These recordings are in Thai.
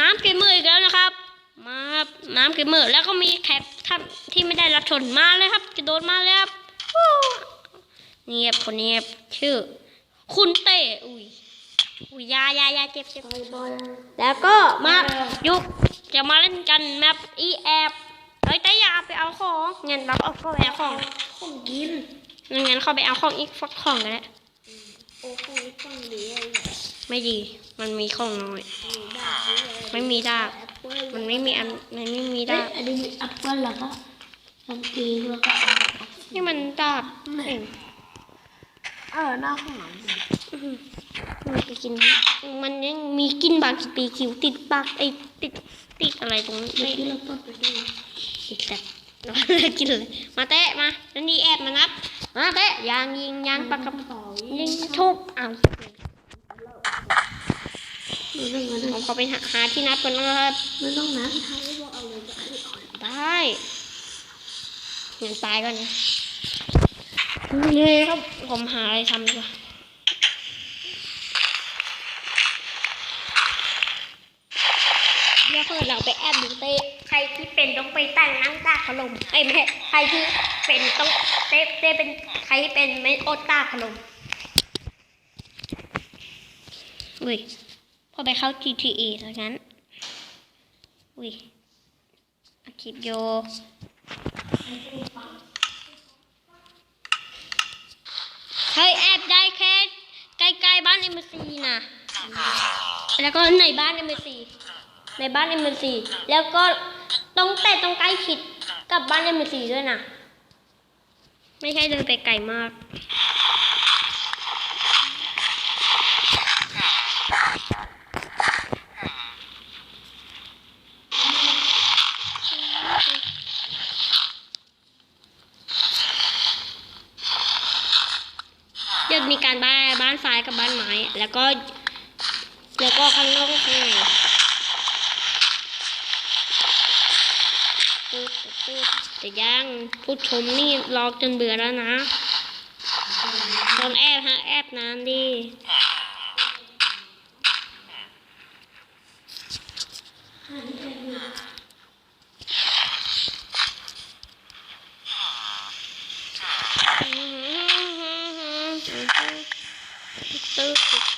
น้ำเกมเมอร์อีกแล้วนะครับ มาครับน้ำเกมเมอร์แล้วก็มีแคปท่านที่ไม่ได้รับชนมาเลยครับจะโดนมาแล้วครับเงียบคนเงียบชื่อ คุณเต้อุ้ยอุ้ยยายายาเจ็บเจ็บแล้วก็มายุกจะมาเล่นกันแมปอีแอบเฮ้ยแต่ยาไปเอาของเงินรับเอาเอาไปเอาของกินงั้นเขาไปเอาของอีกฟักของกันแล้วโอ้โหอีกของดีไม่ดี มันมีของน้อย ไม่มีดาบ มันไม่มีอันมันไม่มีดาบอันนี้แอปเปิ้ลแล้วกะบางเกงแล้วก็นี่มันดาบเองเออหน้าข้างหลังมันไปกิน มันยังมีกินบางปีคิวติดปากไอติดติดอะไรตรงนี้ไม่ติดแต่เรากินเลย มาเตะมา นั่นนี่แอบมานับ มาเตะยางยิงยางปากกระป๋อายิงทุบเอา ผมขอไปหาที่นัดก่อนนะครับ ไม่ต้องนะพี่ไทยไม่บอกเอาเลยได้งั้นตายก่อนนะเย้ครับผมหาอะไรทำดีกว่าเดี๋ยวเพื่เราไปแอบดูเต้ใครที่เป็นต้องไปตั้งนั่งตาขนมไอ้ยไม่ใช่ใครที่เป็นต้องเต้เต้เป็นใครที่เป็นไม่อดตาขนมเฮ้ย พอไปเข้า GTA ซะงั้น อุ้ยอาคลิปโยเฮ้ยแอบได้แค่ใกล้ๆบ้านเอ็มซีนะแล้วก็ในบ้านเอ็มซีในบ้านเอ็มซีแล้วก็ต้องแต่ต้องใกล้ชิดกับบ้านเอ็มซีด้วยนะ ไม่ใช่เดินไปไกลมาก ก็ แล้วก็ข้างนอกก็คือพูดแต่ยัง ผู้ชมนี่รอจนเบื่อแล้วนะตอนแอบฮะแอบน้ำดีตึ๊บ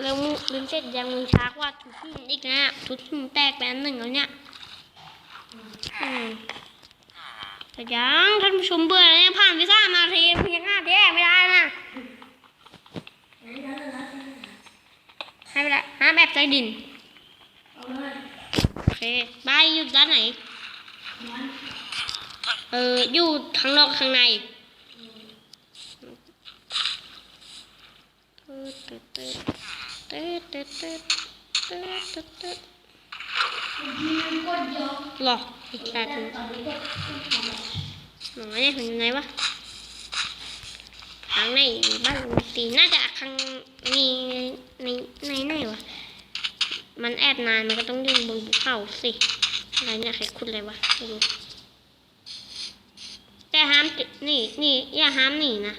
แล้วลืมเสร็จยังมึงชักว่าทุกที่อีกนะทุกที่มันแตกไปอันหนึ่งแล้วเนี่ยแต่ยังท่านผู้ชมเบื่อเนี่ยผ่านไปสามนาทีเพียงห้าแยกไม่ได้นะ ต้ดินโอเคบายอยู่ด้านไหน เอออยู่ข้างนอกข้างในหรออีกแบบนึงหนูไม่ได้ถึไหนวะข้างในบ้านตีน่าจะข้างมีในในไหนวะ มันแอบนานมันก็ต้องยืนบนภูเขาสิอะไรเนี่ยใครคุณอะไรวะไม่รู้แต่ห้ามนี่นี่อย่าห้ามหนีนะ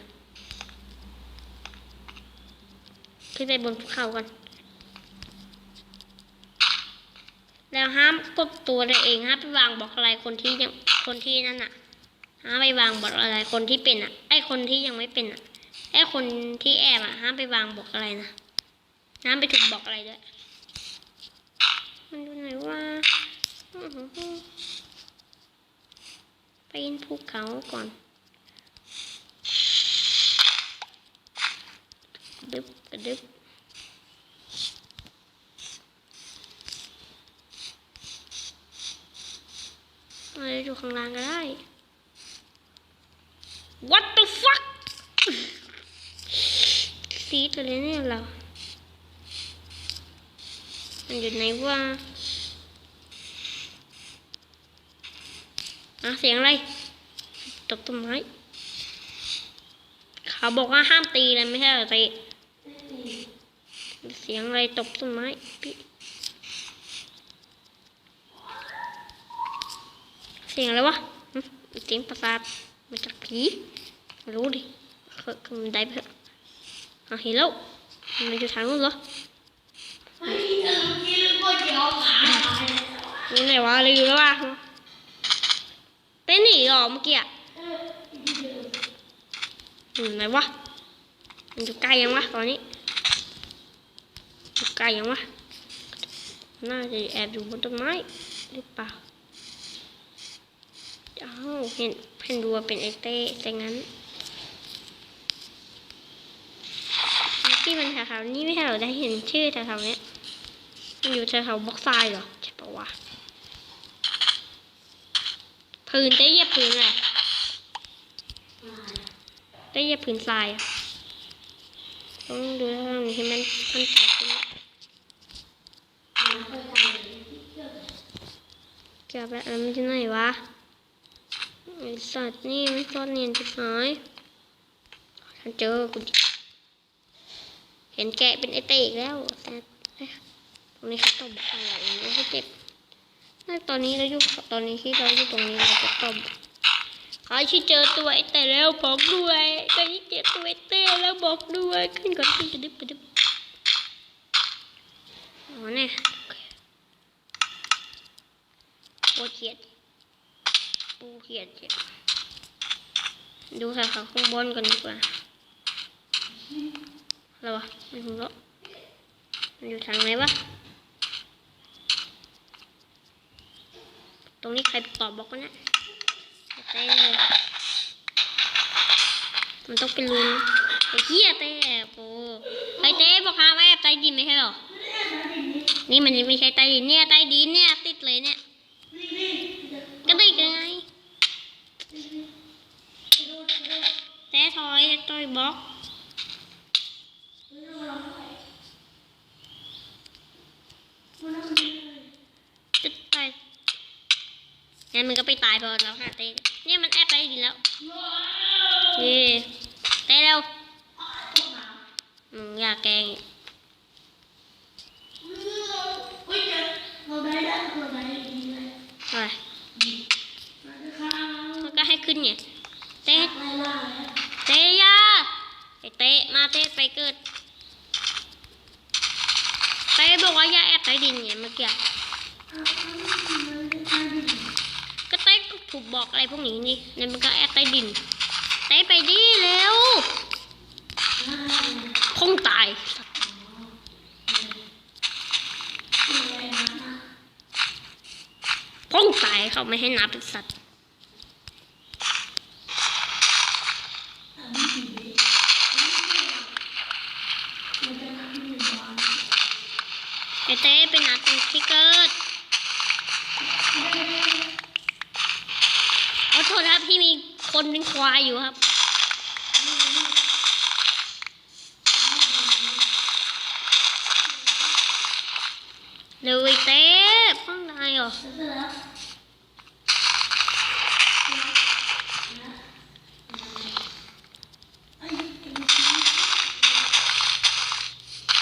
ขึ้นไปบนภูเขากัน แล้วห้ามกดตัวเองห้ามไปวางบอกอะไรคนที่ยังคนที่นั่นอะห้ามไปวางบอกอะไรคนที่เป็นอะไอคนที่ยังไม่เป็นอะไอคนที่แอบอะห้ามไปวางบอกอะไรนะห้ามไปถูกบอกอะไรด้วย มันอยู่ไหนวะอื้อหือหือปีนภูเขาก่อนดึบกระดึบอะไรอยู่ข้างล่างก็ได้ What the fuck ตีตัวเลยเนี่ยเรา มันอยู่ไหนวะอะเสียงอะไร ตกต้นไม้เขาบอกว่าห้ามตีเลยไม่ใช่เหรอตีเสียงอะไรตกต้นไม้พี่เสียงอะไรวะเสียงประสาทมาจากผีไม่รู้ดิเคยขึ้นบันไดไปเถอะเอาเห็นแล้วมันอยู่ทางนู้นเหรอ นี่ไหนวะลืมแล้ววะเป็นหนีเหรอเมื่อกี้อะอืมไหนวะมันอยู่ใกล้ยังวะตอนนี้อยู่ใกล้ยังวะน่าจะแอบอยู่บนต้นไม้หรือเปล่าอ้าวเห็นเห็นดูว่าเป็นไอเต้แต่งั้นที่มันแถวๆนี้ไม่ใช่เราได้เห็นชื่อแถวๆเนี้ยมันอยู่แถวๆบล็อกทรายเหรอใช่ปะวะ พื้นได้เหยียบพื้นอะไรได้เหยียบพื้นทรายต้องดูทางนี้ให้มันมันแตกขึ้นเกือบแล้วแล้วมันจะไหนวะไอสัตว์นี่มันซ่อนเนียนจุดหายฉันเจอกูดิเห็นแกะเป็นไอเตะอีกแล้วแต่ตรงนี้เขาตบอะไรไม่ให้เจ็บ ตอนนี้เราอยู่ตอนนี้ที่เราอยู่ตรงนี้เราจะตบใครที่เจอตัวไอเตะแล้วบอกด้วยใครที่เจอตัวไอเตะแล้วบอกด้วยขึ้นก่อนขึ้นกระดึบกระดึบอ๋อเนี่ยโอเขียดปูเขียดเจ็บดูแถวๆข้างบนกันดีกว่าอะไรวะไม่รู้แล้วมันอยู่ทางไหนวะ ตรงนี้ใครตอบบอกวะเนี่ยเต้เมันต้องเป็นรูนไอ้เหี้ยเต้โอ้ไอ้เต้บอกห้ามแอบใต้ดินไม่ใช่หรอ นี่มันไม่ใช่ใต้ดินเนี่ยใต้ดินเนี่ยติดเลยเนี่ย ก็ติดยังไงเต้ถอยเต้ถอยบล็อก จะตาย งั้นมันก็ไปตายพอแล้วหาเต้เนี่ยมันแอบไปดินแล้วเย่เต้เร็วมึงอยากแกล้งอีกอะไรมันก็ให้ขึ้นไงเต้เต้ยาไอเต้มาเต้ไปเกิดเต้บอกว่าอย่าแอบใต้ดินไงเมื่อกี้ ถูกบอกอะไรพวกนี้นี่เนี่ยมันก็แอบใต้ดินไต้ไปดิเร็วคงตายคงตายเขาไม่ให้นับเป็นสัตว์ไอเต้เป็นนัดตรงที่เกิด ขอโทษนะครับที่มีคนเป็นค วายอยู่ครับเลยเต้ป้องได้เหรอ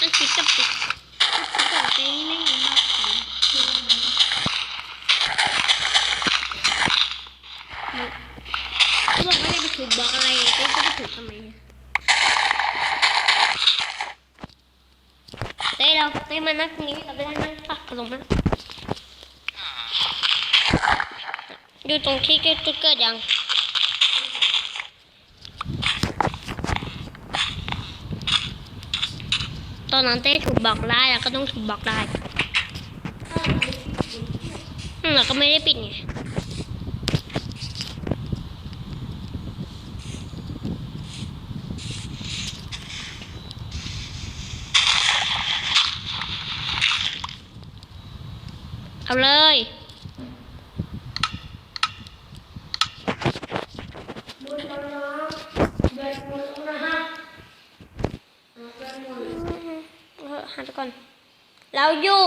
ต้องคิดกับติดคิดกับเต้นี่ไม่เห็นบอกเขา บอกอกอะไรเต้จะถูกทำไมเต้เราเต้มานั่งตรงนี้เราไม่ได้นั่งตักลงมาอยู่ตรงที่เกิดจุดเกิดยังตอนนั้นเต้ถูกบอกได้แล้วก็ต้องถูกบอกได้อืมเราก็ไม่ได้ปิดไง ทำเลยหันก่อน เราอยู่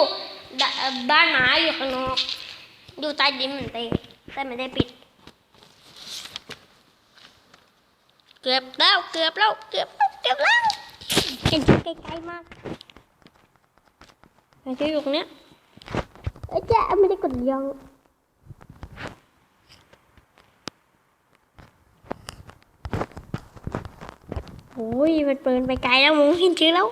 บ้านหมาอยู่ข้างนอก อยู่ใต้ดินเหมือนเดิมแต่ไม่ได้ปิด เกือบแล้ว เกือบแล้ว เกือบแล้วเกือบแล้วเห็นใกล้ๆมากมันจะอยู่ตรงเนี้ย เอ้ยแจ๊ไม่ได้กดยังโอ้ยมันเปินไปไกลแล้วมองเห็นชื่อแล้ว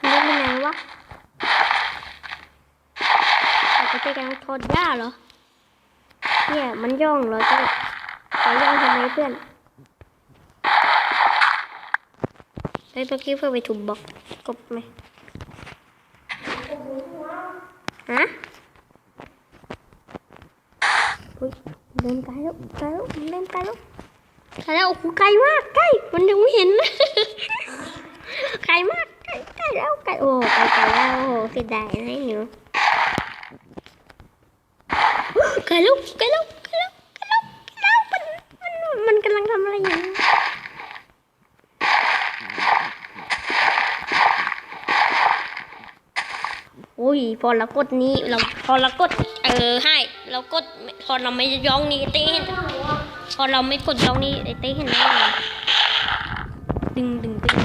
มันเล่นเป็นไงวะเราจะไปกันทอดหญ้าเหรอ เนี่ยมันย่องเหรอเจ้าไปย่องทำไมเพื่อนได้ตัวกี้เพื่อไปถูกบล็อกกบไหม ฮะอุ้ยเดินไกลแล้วไกลแล้วเดินไกลแล้วไกลแล้วโอ้โหไกลมากใกล้มันยังไม่เห็นไกลมากใกล้ใกล้แล้วไกลโอ้ไกลไกลแล้วโอ้เสียดายนะหนูไกลแล้วไกลแล้วไกลแล้วไกลแล้วไกลแล้วมันมันมันกำลังทำอะไรอยู่โอ้ยพอเรากดนี้เราพอเรากดเออให้เรากดพอเราไม่ย่องนี่เต้เห็นพอเราไม่กดย่องนี่ไอเต้เห็นแน่เลยดึงดึงดึง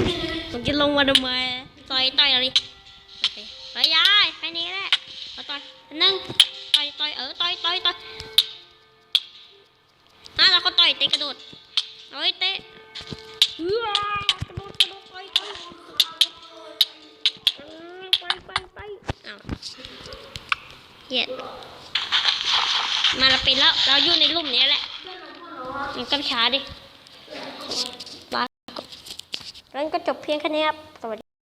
มันจะลงมาทำไมต่อยต่อยอะไรโอเคไปยายแค่นี้แหละเอาต่อยหนึ่งต่อยต่อยเออต่อยต่อยต่อยฮะแล้วเขาต่อยเตะกระโดดเอ้ยเต อ้าวเหยียดมาเราเป็นแล้วเราอยู่ในรุ่มนี้แหละมันก็ช้าดิบ้าแล้วก็จบเพียงแค่นี้ครับสวัสดี